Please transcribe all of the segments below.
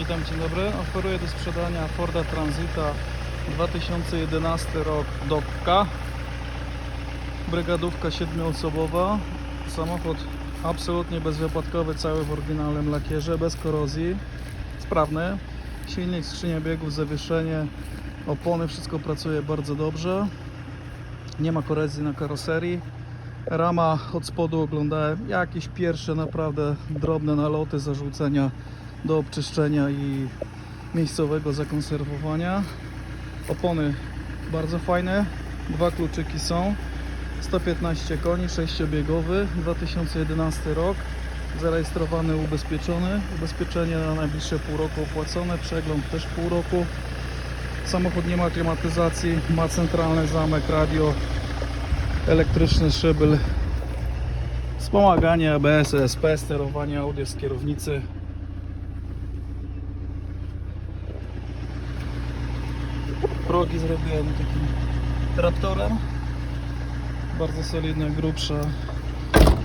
Witam, dzień dobry. Oferuję do sprzedania Forda Transita 2011 rok DOPKA. Brygadówka siedmioosobowa. Samochód absolutnie bezwypadkowy, cały w oryginalnym lakierze, bez korozji. Sprawny. Silnik, skrzynia biegów, zawieszenie, opony, wszystko pracuje bardzo dobrze. Nie ma korozji na karoserii. Rama od spodu oglądałem jakieś pierwsze naprawdę drobne naloty zarzucenia do obczyszczenia i miejscowego zakonserwowania. Opony bardzo fajne, dwa kluczyki są. 115 koni, 6-biegowy, 2011 rok, zarejestrowany, ubezpieczony. Ubezpieczenie na najbliższe pół roku opłacone, przegląd też pół roku. Samochód nie ma klimatyzacji, ma centralny zamek, radio, elektryczny szybyl, wspomaganie ABS, ESP, sterowanie audio z kierownicy. Progi zrobiłem takim traktorem. Bardzo solidna, grubsza,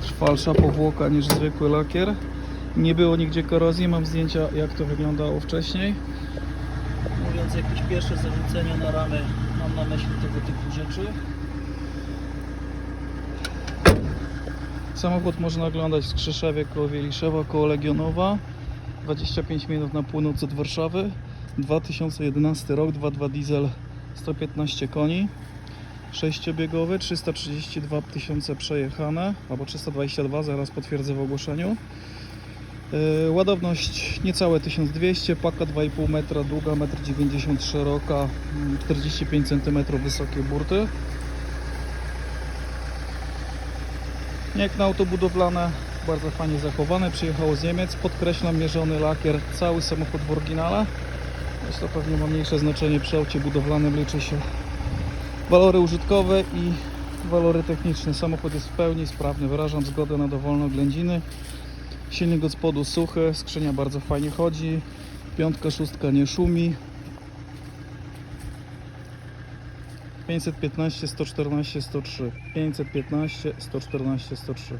trwalsza powłoka niż zwykły lakier. Nie było nigdzie korozji, mam zdjęcia jak to wyglądało wcześniej. Mówiąc jakieś pierwsze zarzucenia na ramy, mam na myśli tego typu rzeczy. Samochód można oglądać w Skrzeszewie koło Wieliszewa, koło Legionowa. 25 minut na północ od Warszawy. 2011 rok, 2.2 diesel, 115 koni. 6-biegowy, 332 tysiące przejechane, albo 322, zaraz potwierdzę w ogłoszeniu. Yy, Ładowność niecałe 1200, paka 2,5 metra długa, 1,90 m szeroka, mm, 45 cm wysokie burty. Jak na auto budowlane, bardzo fajnie zachowane, przyjechało z Niemiec, podkreślam mierzony lakier, cały samochód w oryginale. Jest to pewnie ma mniejsze znaczenie przy aucie budowlanym, liczy się walory użytkowe i walory techniczne. Samochód jest w pełni sprawny, wyrażam zgodę na dowolne oględziny. Silnik od spodu suchy, skrzynia bardzo fajnie chodzi, piątka, szóstka nie szumi. 515, 114, 103. 515, 114, 103.